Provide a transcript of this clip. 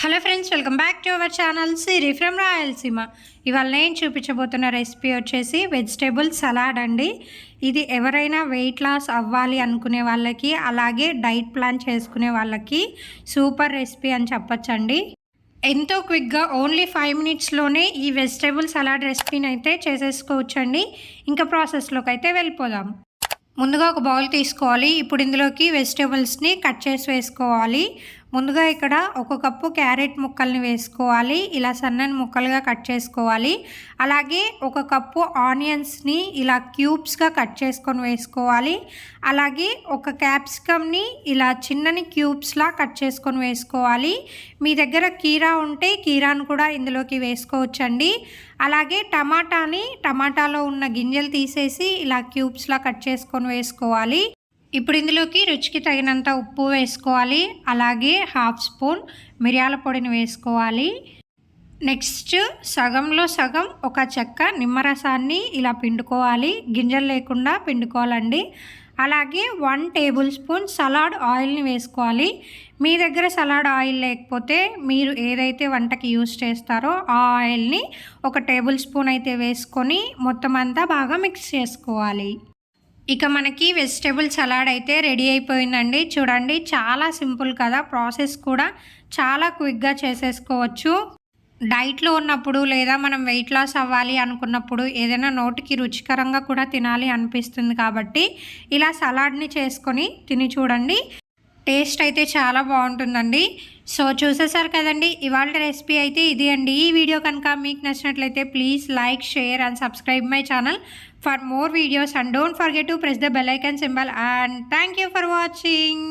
Hello friends welcome our channel Siri from Rayalaseema ఇవాళ నేను చూపించబోతున్న రెసిపీ వచ్చేసి వెజిటేబుల్ సలాడ్ అండి. ఇది ఎవరైనా వెయిట్ లాస్ అవ్వాలి అనుకునే వాళ్ళకి అలాగే డైట్ ప్లాన్ చేసుకునే వాళ్ళకి సూపర్ రెసిపీ అని చెప్పచ్చండి. ఎంతో క్విక్గా ఓన్లీ ఫైవ్ మినిట్స్లోనే ఈ వెజిటేబుల్ సలాడ్ రెసిపీని అయితే చేసేసుకోవచ్చండి. ఇంకా ప్రాసెస్లోకి అయితే వెళ్ళిపోదాం. ముందుగా ఒక బౌల్ తీసుకోవాలి. ఇప్పుడు ఇందులోకి వెజిటేబుల్స్ని కట్ చేసి వేసుకోవాలి. ముందుగా ఇక్కడ ఒక కప్పు క్యారెట్ ముక్కల్ని వేసుకోవాలి. ఇలా సన్నని ముక్కలుగా కట్ చేసుకోవాలి. అలాగే ఒక కప్పు ఆనియన్స్ని ఇలా క్యూబ్స్గా కట్ చేసుకొని వేసుకోవాలి. అలాగే ఒక క్యాప్సికమ్ని ఇలా చిన్నని క్యూబ్స్లా కట్ చేసుకొని వేసుకోవాలి. మీ దగ్గర కీరా ఉంటే కీరాను కూడా ఇందులోకి వేసుకోవచ్చండి. అలాగే టమాటాని టమాటాలో ఉన్న గింజలు తీసేసి ఇలా క్యూబ్స్లా కట్ చేసుకొని వేసుకోవాలి. ఇప్పుడు ఇందులోకి రుచికి తగినంత ఉప్పు వేసుకోవాలి. అలాగే హాఫ్ స్పూన్ మిరియాల పొడిని వేసుకోవాలి. నెక్స్ట్ సగంలో సగం ఒక చెక్క నిమ్మరసాన్ని ఇలా పిండుకోవాలి. గింజలు లేకుండా పిండుకోవాలండి. అలాగే వన్ టేబుల్ స్పూన్ సలాడ్ ఆయిల్ని వేసుకోవాలి. మీ దగ్గర సలాడ్ ఆయిల్ లేకపోతే మీరు ఏదైతే వంటకి యూస్ చేస్తారో ఆ ఆయిల్ని ఒక టేబుల్ స్పూన్ అయితే వేసుకొని మొత్తం అంతా బాగా మిక్స్ చేసుకోవాలి. ఇక మనకి వెజిటేబుల్ సలాడ్ అయితే రెడీ అయిపోయిందండి. చూడండి చాలా సింపుల్ కదా ప్రాసెస్ కూడా చాలా క్విక్గా చేసేసుకోవచ్చు. డైట్లో ఉన్నప్పుడు లేదా మనం వెయిట్ లాస్ అవ్వాలి అనుకున్నప్పుడు ఏదైనా నోటికి రుచికరంగా కూడా తినాలి అనిపిస్తుంది కాబట్టి ఇలా సలాడ్ని చేసుకొని తిని చూడండి. టేస్ట్ అయితే చాలా బాగుంటుందండి. సో చూసేసారు కదండి ఇవాళ రెసిపీ అయితే ఇది అండి. ఈ వీడియో కనుక మీకు నచ్చినట్లయితే please like share and subscribe my channel for more videos. And don't forget to press the bell icon symbol. And thank you for watching.